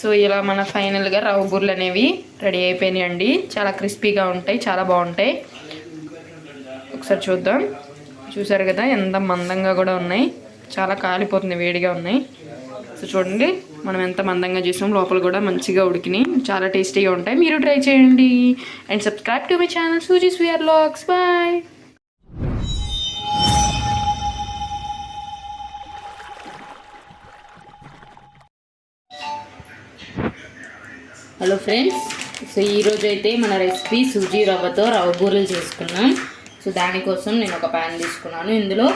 So ఇలా మన ఫైనల్గా రవ్వ బూరెలు అనేవి రెడీ అయిపోయినాయి అండి చాలా క్రిస్పీగా ఉంటాయి చాలా బాగుంటాయి. ఒకసారి చూద్దాం. చూసారు కదా ఎంత మందంగా కూడా ఉన్నాయి. చాలా కాలిపోతుంది వేడిగా ఉన్నాయి. సో చూడండి మనం ఎంత మందంగా చేసాం లోపల కూడా మంచిగా ఉడికినాయి. చాలా టేస్టీగా ఉంటాయి. మీరు ట్రై చేయండి. And subscribe to my channel Suji's we are lakhs bye. Hello friends so ఈరోజు అయితే మన రెసిపీ సూజీ రవ్వతో రవ్వ బూరెలు చేసుకున్నాం. సో దానికోసం నేను ఒక ప్యాన్ తీసుకున్నాను. ఇందులో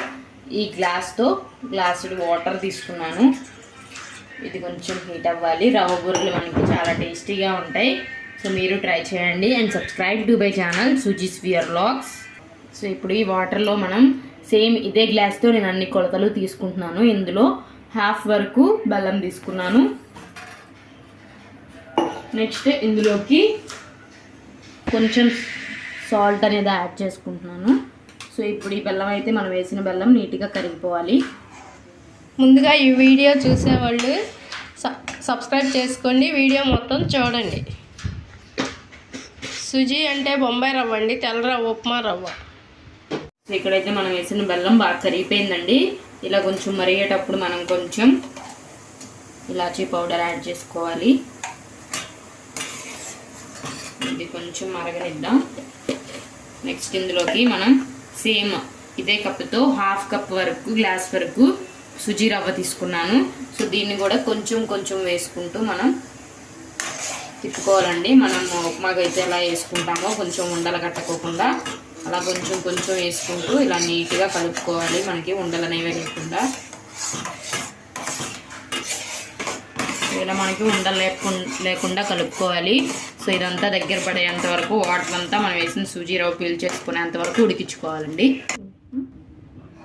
ఈ గ్లాస్తో గ్లాసుడు వాటర్ తీసుకున్నాను. ఇది కొంచెం హీట్ అవ్వాలి. రవ్వ బూరెలు మనకి చాలా టేస్టీగా ఉంటాయి. సో మీరు ట్రై చేయండి and subscribe to my channel Suji swear logs. So ఇప్పుడు ఈ వాటర్లో మనం సేమ్ ఇదే గ్లాస్తో నేను అన్ని కొలతలు తీసుకుంటున్నాను. ఇందులో హాఫ్ వరకు బెల్లం తీసుకున్నాను. నెక్స్ట్ ఇందులోకి కొంచెం సాల్ట్ అనేది యాడ్ చేసుకుంటున్నాను. సో ఇప్పుడు ఈ బెల్లం అయితే మనం వేసిన బెల్లం నీట్గా కరిగిపోవాలి. ముందుగా ఈ వీడియో చూసేవాళ్ళు సబ్స్క్రైబ్ చేసుకోండి వీడియో మొత్తం చూడండి. సుజీ అంటే బొంబాయి రవ్వ అండి. తెల్ల రవ్వ ఉప్మా రవ్వ. ఇక్కడైతే మనం వేసిన బెల్లం బాగా కరిగిపోయిందండి. ఇలా కొంచెం మరిగేటప్పుడు మనం కొంచెం ఇలాచీ పౌడర్ యాడ్ చేసుకోవాలి. ఇది కొంచెం మరగనిద్దాం. నెక్స్ట్ ఇందులోకి మనం సేమ్ ఇదే కప్తో హాఫ్ కప్ వరకు గ్లాస్ వరకు సుజీ రవ్వ తీసుకున్నాను. సో దీన్ని కూడా కొంచెం కొంచెం వేసుకుంటూ మనం తిప్పుకోవాలండి. మనం ఉప్మాగా ఎలా వేసుకుంటామో కొంచెం ఉండలు కట్టకోకుండా అలా కొంచెం కొంచెం వేసుకుంటూ ఇలా నీట్గా కలుపుకోవాలి మనకి ఉండలు అనేవి లేకుండా. ఇలా మనకి ఉండ లేకుండా లేకుండా కలుపుకోవాలి. సో ఇదంతా దగ్గర పడేంత వరకు వాటర్ అంతా మనం వేసిన సూజీ రవ్వ పీల్ చేసుకునేంత వరకు ఉడికించుకోవాలండి.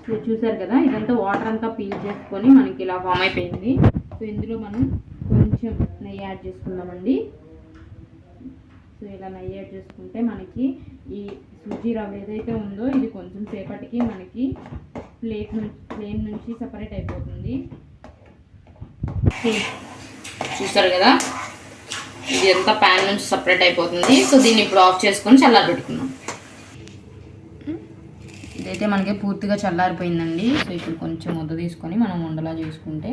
మీరు చూసారు కదా ఇదంతా వాటర్ అంతా పీల్ చేసుకొని మనకి ఇలా ఫామ్ అయిపోయింది. సో ఇందులో మనం కొంచెం నెయ్యి యాడ్ చేసుకుందామండి. సో ఇలా నెయ్యి యాడ్ చేసుకుంటే మనకి ఈ సూజీ రవ్వ ఏదైతే ఉందో ఇది కొంచెం సేపటికి మనకి ప్లేట్ నుంచి ప్లేన్ నుంచి సపరేట్ అయిపోతుంది. చూసారు కదా? ఇది అంతా ప్యాన్ నుంచి సపరేట్ అయిపోతుంది. సో దీన్ని ఇప్పుడు ఆఫ్ చేసుకొని చల్లారబెట్టుకుందాం ఇదైతే మనకి పూర్తిగా చల్లారిపోయిందండి. సో ఇప్పుడు కొంచెం ముద్ద తీసుకొని మనం ఉండలా చేసుకుంటే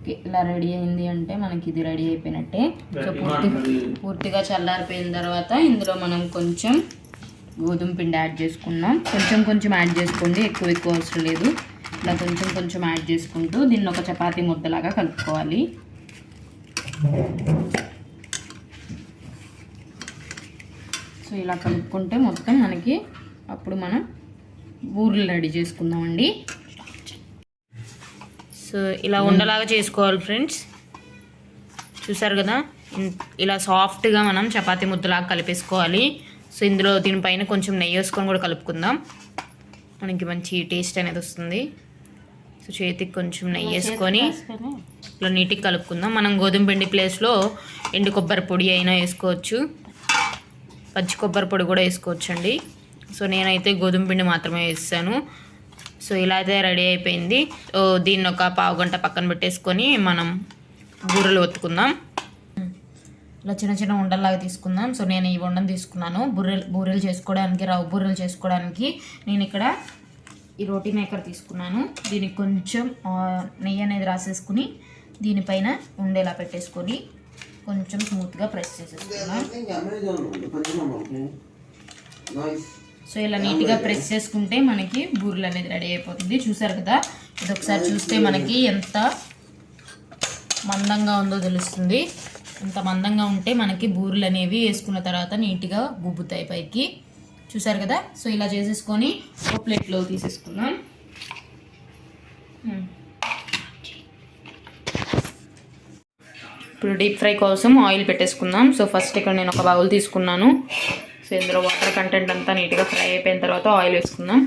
ఓకే, ఇలా రెడీ అయింది అంటే మనకి ఇది రెడీ అయిపోయినట్టే. సో పూర్తి పూర్తిగా చల్లారిపోయిన తర్వాత ఇందులో మనం కొంచెం గోధుమ పిండి యాడ్ చేసుకున్నాం కొంచెం కొంచెం యాడ్ చేసుకోండి. ఎక్కువ ఎక్కువ అవసరం లేదు. ఇలా కొంచెం కొంచెం యాడ్ చేసుకుంటూ దీన్ని ఒక చపాతీ ముద్దలాగా కలుపుకోవాలి. సో ఇలా కలుపుకుంటే మొత్తం మనకి అప్పుడు మనం బూరెలు రెడీ చేసుకుందామండి. సో ఇలా ఉండలాగా చేసుకోవాలి ఫ్రెండ్స్. చూసారు కదా? ఇలా సాఫ్ట్గా మనం చపాతీ ముద్దలాగా కలిపేసుకోవాలి. సో ఇందులో దీనిపైన కొంచెం నెయ్యి వేసుకొని కూడా కలుపుకుందాం. మనకి మంచి టేస్ట్ అనేది వస్తుంది. సో చేతికి కొంచెం నెయ్యి వేసుకొని ఇలా నీట్గా కలుపుకుందాం. మనం గోధుమ పిండి ప్లేస్లో ఎండు కొబ్బరి పొడి అయినా వేసుకోవచ్చు. పచ్చి కొబ్బరి పొడి కూడా వేసుకోవచ్చు అండి సో నేనైతే గోధుమ పిండి మాత్రమే వేస్తాను. సో ఇలా అయితే రెడీ అయిపోయింది. సో దీన్ని ఒక పావు గంట పక్కన పెట్టేసుకొని మనం బూరెలు ఒత్తుకుందాం. ఇలా చిన్న చిన్న ఉండల్లాగా తీసుకుందాం. సో నేను ఈ ఉండను తీసుకున్నాను. బూరెలు బూరెలు చేసుకోవడానికి రవ్వ బూరెలు చేసుకోవడానికి నేను ఇక్కడ ఈ రోటీ మేకర్ తీసుకున్నాను. దీనికి కొంచెం నెయ్యి అనేది రాసేసుకుని దీనిపైన ఉండేలా పెట్టేసుకొని కొంచెం స్మూత్గా ప్రెస్ చేసేసుకున్నాను సో ఇలా నీట్గా ప్రెస్ చేసుకుంటే మనకి బూరెలు అనేది రెడీ అయిపోతుంది. చూసారు కదా? ఇది ఒకసారి చూస్తే మనకి ఎంత మందంగా ఉందో తెలుస్తుంది. ఎంత మందంగా ఉంటే మనకి బూరెలు అనేవి వేసుకున్న తర్వాత నీట్గా గుబ్బుతాయి పైకి. చూసారు కదా? సో ఇలా చేసేసుకొని ఒక ప్లేట్లో తీసేసుకున్నాం ఇప్పుడు డీప్ ఫ్రై కోసం ఆయిల్ పెట్టేసుకుందాం. సో ఫస్ట్ ఇక్కడ నేను ఒక బౌల్ తీసుకున్నాను. సో ఇందులో వాటర్ కంటెంట్ అంతా నీట్గా ఫ్రై అయిపోయిన తర్వాత ఆయిల్ వేసుకుందాం.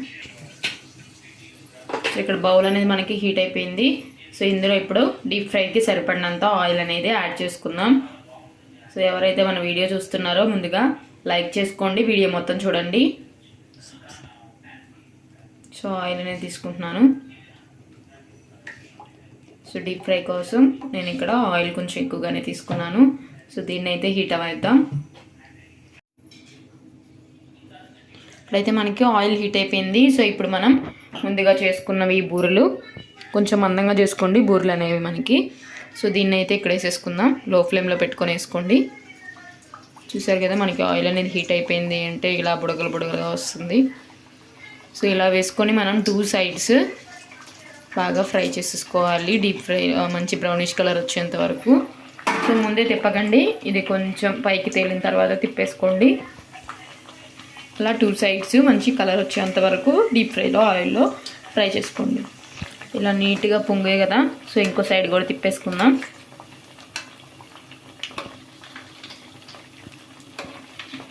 సో ఇక్కడ బౌల్ అనేది మనకి హీట్ అయిపోయింది. సో ఇందులో ఇప్పుడు డీప్ ఫ్రైకి సరిపడినంత ఆయిల్ అనేది యాడ్ చేసుకుందాం. సో ఎవరైతే మన వీడియో చూస్తున్నారో ముందుగా లైక్ చేసుకోండి వీడియో మొత్తం చూడండి. సో ఆయిల్ అనేది తీసుకుంటున్నాను. సో డీప్ ఫ్రై కోసం నేను ఇక్కడ ఆయిల్ కొంచెం ఎక్కువగానే తీసుకున్నాను. సో దీన్ని అయితే హీట్ అవేద్దాం ఇప్పుడైతే మనకి ఆయిల్ హీట్ అయిపోయింది. సో ఇప్పుడు మనం ముందుగా చేసుకున్నవి ఈ బూరెలు. కొంచెం మందంగా చేసుకోండి బూరెలు అనేవి మనకి. సో దీన్ని అయితే ఇక్కడ వేసేసుకుందాం. లో ఫ్లేమ్లో పెట్టుకొని వేసుకోండి. చూసారు కదా మనకి ఆయిల్ అనేది హీట్ అయిపోయింది అంటే ఇలా బుడగలు బుడగలుగా వస్తుంది. సో ఇలా వేసుకొని మనం టూ సైడ్స్ బాగా ఫ్రై చేసేసుకోవాలి. డీప్ ఫ్రై మంచి బ్రౌనిష్ కలర్ వచ్చేంత వరకు. సో ముందే తిప్పకండి. ఇది కొంచెం పైకి తేలిన తర్వాత తిప్పేసుకోండి. అలా టూ సైడ్స్ మంచి కలర్ వచ్చేంత వరకు డీప్ ఫ్రైలో ఆయిల్లో ఫ్రై చేసుకోండి. ఇలా నీట్గా పొంగే కదా. సో ఇంకో సైడ్ కూడా తిప్పేసుకుందాం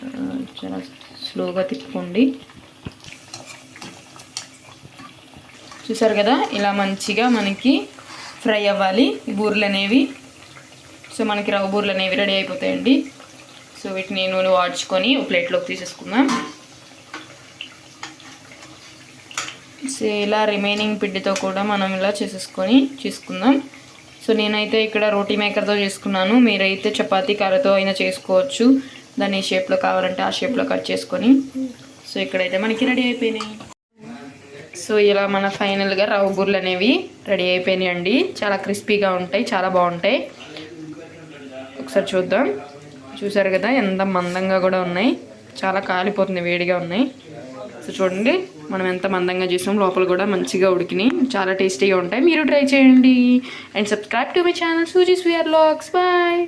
ఆ, చాలా స్లోగా తిప్పుకోండి. చూసారు కదా ఇలా మంచిగా మనకి ఫ్రై అవ్వాలి. బూరెలు అనేవి సో మనకి రవ్వ బూరెలు అనేవి రెడీ అయిపోతాయండి. సో వీటిని నూనె వాడ్చుకొని ప్లేట్లోకి తీసేసుకుందాం. సో ఇలా రిమైనింగ్ పిండితో కూడా మనం ఇలా చేసేసుకొని చేసుకుందాం. సో నేనైతే ఇక్కడ రోటీ మేకర్తో చేసుకున్నాను. మీరైతే చపాతీ కర్రతో అయినా చేసుకోవచ్చు. దాన్ని ఏ షేప్లో కావాలంటే ఆ షేప్లో కట్ చేసుకొని. సో ఇక్కడైతే మనకి రెడీ అయిపోయినాయి. సో ఇలా మన ఫైనల్గా రవ్వ బూరెలు అనేవి రెడీ అయిపోయినాయి అండి. చాలా క్రిస్పీగా ఉంటాయి చాలా బాగుంటాయి. ఒకసారి చూద్దాం. చూసారు కదా ఎంత మందంగా కూడా ఉన్నాయి. చాలా కాలిపోతుంది వేడిగా ఉన్నాయి. సో చూడండి మనం ఎంత మందంగా చేసాం. లోపల కూడా మంచిగా ఉడికినాయి. చాలా టేస్టీగా ఉంటాయి. మీరు ట్రై చేయండి. And subscribe to my channel Suji's we are lakhs bye